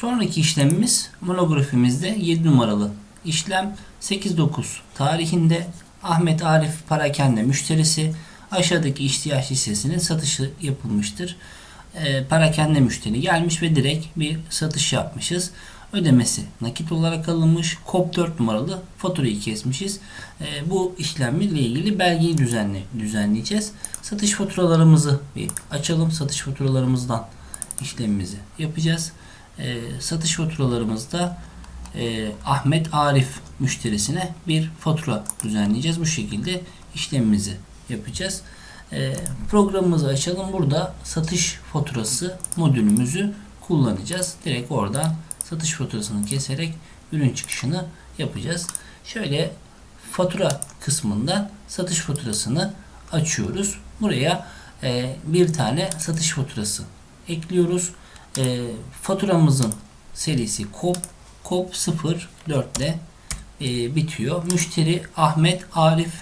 Sonraki işlemimiz monografimizde 7 numaralı işlem 8-9 tarihinde Ahmet Arif Parakende müşterisi aşağıdaki ihtiyaç listesinin satışı yapılmıştır. E, Parakende müşteri gelmiş ve direkt bir satış yapmışız. Ödemesi nakit olarak alınmış. KOP 4 numaralı faturayı kesmişiz. E, bu işlemle ilgili belgeyi düzenle, düzenleyeceğiz. Satış faturalarımızı bir açalım. Satış faturalarımızdan işlemimizi yapacağız. E, satış faturalarımızda e, Ahmet Arif müşterisine bir fatura düzenleyeceğiz. Bu şekilde işlemimizi yapacağız. E, programımızı açalım. Burada satış faturası modülümüzü kullanacağız. Direkt oradan satış faturasını keserek ürün çıkışını yapacağız. Şöyle fatura kısmından satış faturasını açıyoruz. Buraya e, bir tane satış faturası ekliyoruz. E, faturamızın serisi KOP KOP 04 ile e, bitiyor. Müşteri Ahmet Arif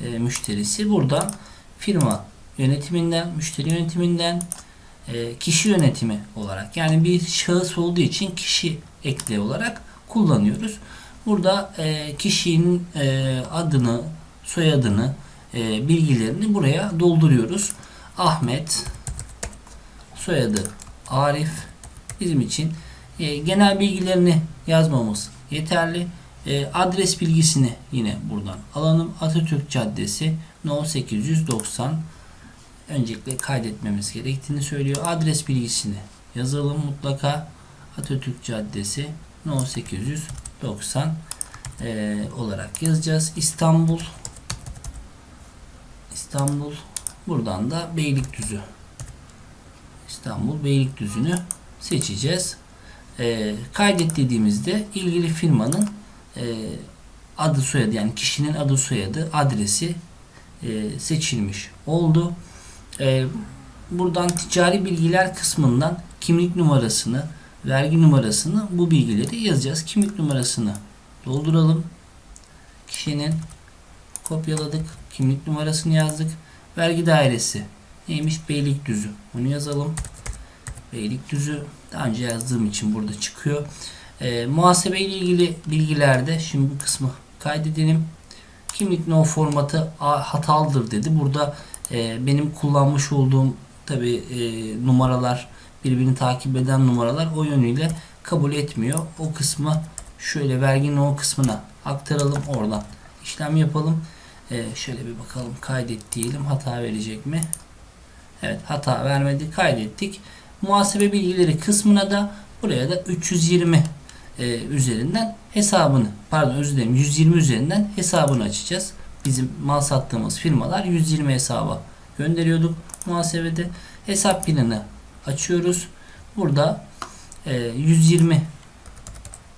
e, müşterisi. Buradan firma yönetiminden, müşteri yönetiminden e, kişi yönetimi olarak yani bir şahıs olduğu için kişi ekli olarak kullanıyoruz. Burada e, kişinin e, adını, soyadını, e, bilgilerini buraya dolduruyoruz. Ahmet, soyadı Arif bizim için e, genel bilgilerini yazmamız yeterli. E, adres bilgisini yine buradan alalım. Atatürk Caddesi No 890 öncelikle kaydetmemiz gerektiğini söylüyor. Adres bilgisini yazalım mutlaka. Atatürk Caddesi No 890 e, olarak yazacağız. İstanbul İstanbul buradan da Beylikdüzü İstanbul Beylikdüzü'nü seçeceğiz. E, kaydet dediğimizde ilgili firmanın e, adı soyadı yani kişinin adı soyadı adresi e, seçilmiş oldu. E, buradan ticari bilgiler kısmından kimlik numarasını, vergi numarasını bu bilgileri yazacağız. Kimlik numarasını dolduralım. Kişinin kopyaladık. Kimlik numarasını yazdık. Vergi dairesi neymiş? Beylikdüzü. Bunu yazalım. Beylikdüzü daha önce yazdığım için burada çıkıyor. E, muhasebe ile ilgili bilgilerde şimdi bu kısmı kaydedelim. Kimlik no formatı hatalıdır dedi. Burada e, benim kullanmış olduğum tabi e, numaralar birbirini takip eden numaralar o yönüyle kabul etmiyor. O kısmı şöyle verginin o kısmına aktaralım oradan işlem yapalım. E, şöyle bir bakalım kaydet diyelim hata verecek mi? Evet hata vermedi kaydettik. Muhasebe bilgileri kısmına da buraya da 320 e, üzerinden hesabını pardon özür dilerim 120 üzerinden hesabını açacağız. Bizim mal sattığımız firmalar 120 hesaba gönderiyorduk muhasebede. Hesap planı açıyoruz. Burada e, 120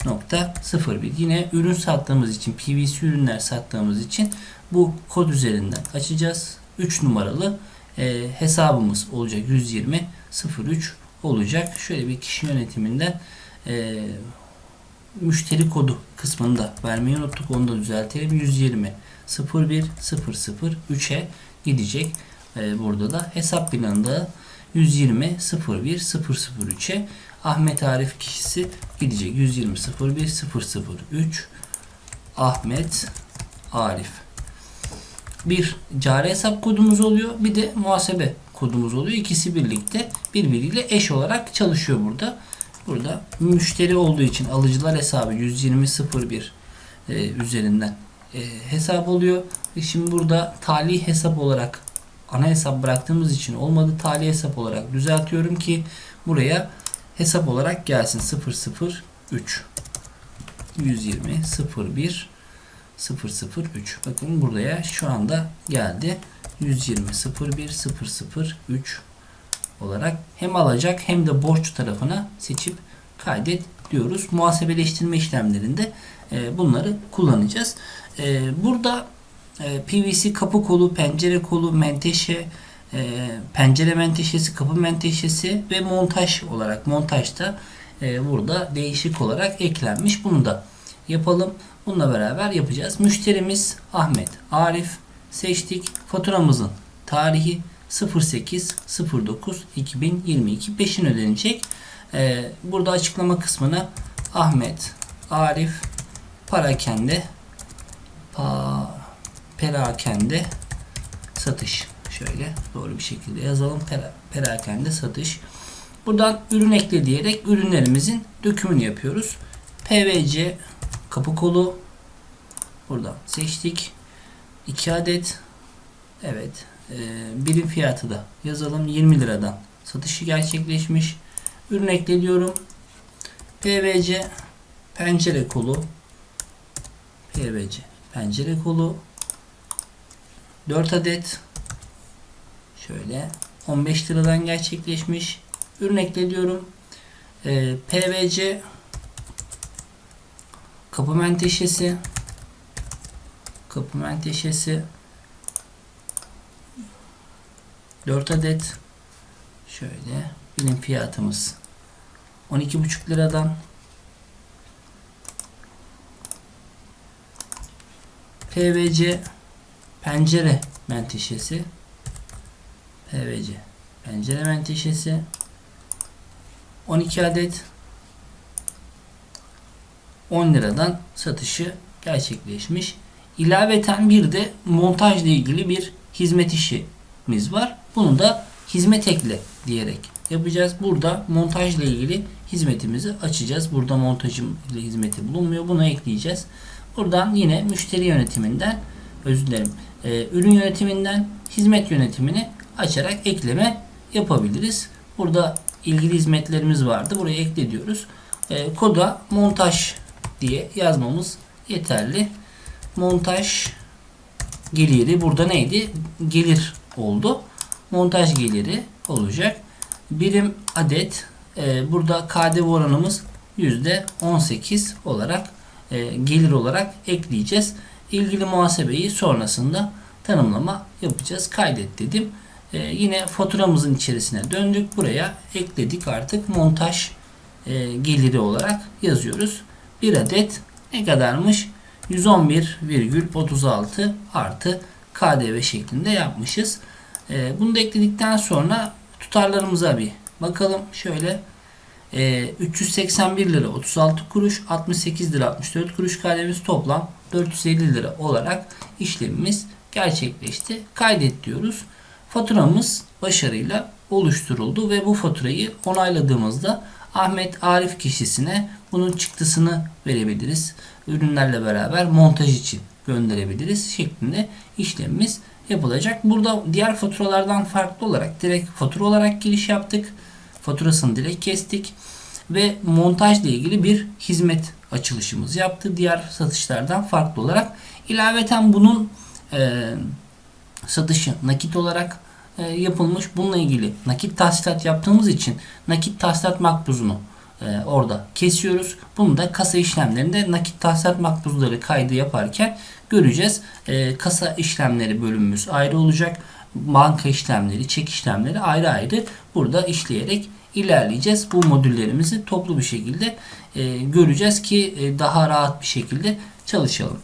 nokta 01 yine ürün sattığımız için PVC ürünler sattığımız için bu kod üzerinden açacağız. 3 numaralı e, hesabımız olacak 120 03 olacak. Şöyle bir kişi yönetiminden e, müşteri kodu kısmında vermeyi unuttuk. Onu da düzeltelim. 120 01 00 3'e gidecek. E, burada da hesap planında 120 01 003'e Ahmet Arif kişisi gidecek. 120 01 003 Ahmet Arif. Bir cari hesap kodumuz oluyor. Bir de muhasebe kodumuz oluyor. İkisi birlikte birbiriyle eş olarak çalışıyor burada. Burada müşteri olduğu için alıcılar hesabı 120.01 e, üzerinden e, hesap oluyor. Ve şimdi burada tali hesap olarak ana hesap bıraktığımız için olmadı. Tali hesap olarak düzeltiyorum ki buraya hesap olarak gelsin 003 120 01 003 bakın buraya şu anda geldi 120 01 003 olarak hem alacak hem de borç tarafına seçip kaydet diyoruz. Muhasebeleştirme işlemlerinde e, bunları kullanacağız. E, burada e, PVC kapı kolu, pencere kolu, menteşe, pencere menteşesi, kapı menteşesi ve montaj olarak montajda burada değişik olarak eklenmiş. Bunu da yapalım. Bununla beraber yapacağız. Müşterimiz Ahmet Arif seçtik. Faturamızın tarihi 08 09 2022 peşin ödenecek. Ee, burada açıklama kısmına Ahmet, Arif, Parakende, pa, Perakende satış. Şöyle doğru bir şekilde yazalım. Pera, perakende satış. Buradan ürün ekle diyerek ürünlerimizin dökümünü yapıyoruz. PVC kapı kolu buradan seçtik. 2 adet evet e, birim fiyatı da yazalım 20 liradan satışı gerçekleşmiş. Ürün ekle diyorum. PVC pencere kolu PVC pencere kolu 4 adet şöyle 15 liradan gerçekleşmiş. Ürün ekle diyorum. Ee, PVC kapı menteşesi. Kapı menteşesi. 4 adet. Şöyle birim fiyatımız. 12,5 liradan. PVC pencere menteşesi. PVC pencere menteşesi. 12 adet 10 liradan satışı gerçekleşmiş. İlaveten bir de montajla ilgili bir hizmet işimiz var. Bunu da hizmet ekle diyerek yapacağız. Burada montajla ilgili hizmetimizi açacağız. Burada montajım ile hizmeti bulunmuyor. Bunu ekleyeceğiz. Buradan yine müşteri yönetiminden özür dilerim. e, ürün yönetiminden hizmet yönetimini açarak ekleme yapabiliriz. Burada ilgili hizmetlerimiz vardı. Buraya ekle diyoruz. E, koda montaj diye yazmamız yeterli. Montaj geliri burada neydi? Gelir oldu. Montaj geliri olacak. Birim adet e, burada KDV oranımız %18 olarak e, gelir olarak ekleyeceğiz. İlgili muhasebeyi sonrasında tanımlama yapacağız. Kaydet dedim. E, yine faturamızın içerisine döndük. Buraya ekledik artık montaj e, geliri olarak yazıyoruz. Bir adet ne kadarmış? 111,36 artı KDV şeklinde yapmışız. E, bunu da ekledikten sonra tutarlarımıza bir bakalım. Şöyle e, 381 lira 36 kuruş 68 lira 64 kuruş KDV'miz toplam 450 lira olarak işlemimiz gerçekleşti. Kaydet diyoruz. Faturamız başarıyla oluşturuldu ve bu faturayı onayladığımızda Ahmet Arif kişisine bunun çıktısını verebiliriz. Ürünlerle beraber montaj için gönderebiliriz şeklinde işlemimiz yapılacak. Burada diğer faturalardan farklı olarak direkt fatura olarak giriş yaptık. Faturasını direkt kestik ve montajla ilgili bir hizmet açılışımız yaptı. Diğer satışlardan farklı olarak ilaveten bunun e, satışı nakit olarak e, yapılmış. Bununla ilgili nakit tahsilat yaptığımız için nakit tahsilat makbuzunu e, orada kesiyoruz. Bunu da kasa işlemlerinde nakit tahsilat makbuzları kaydı yaparken göreceğiz. E, kasa işlemleri bölümümüz ayrı olacak. Banka işlemleri, çek işlemleri ayrı ayrı burada işleyerek ilerleyeceğiz. Bu modüllerimizi toplu bir şekilde e, göreceğiz ki e, daha rahat bir şekilde çalışalım.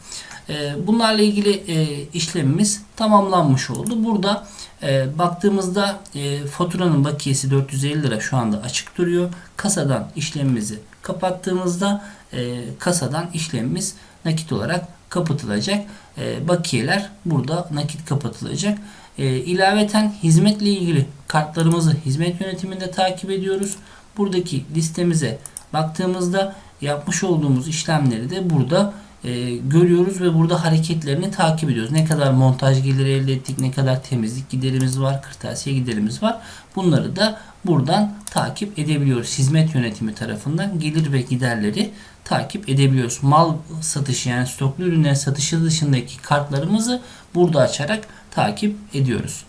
E, bunlarla ilgili e, işlemimiz tamamlanmış oldu. Burada e, baktığımızda e, faturanın bakiyesi 450 lira şu anda açık duruyor. Kasadan işlemimizi kapattığımızda e, kasadan işlemimiz nakit olarak kapatılacak. E, bakiyeler burada nakit kapatılacak. E, ilaveten hizmetle ilgili kartlarımızı hizmet yönetiminde takip ediyoruz. Buradaki listemize baktığımızda yapmış olduğumuz işlemleri de burada e, görüyoruz ve burada hareketlerini takip ediyoruz. Ne kadar montaj geliri elde ettik, ne kadar temizlik giderimiz var, kırtasiye giderimiz var. Bunları da buradan takip edebiliyoruz. Hizmet yönetimi tarafından gelir ve giderleri takip edebiliyoruz. Mal satışı yani stoklu ürünlerin satışı dışındaki kartlarımızı burada açarak takip ediyoruz.